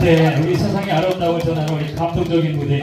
네, 우리 세상이 아름다운 전하는 우리 감동적인 무대.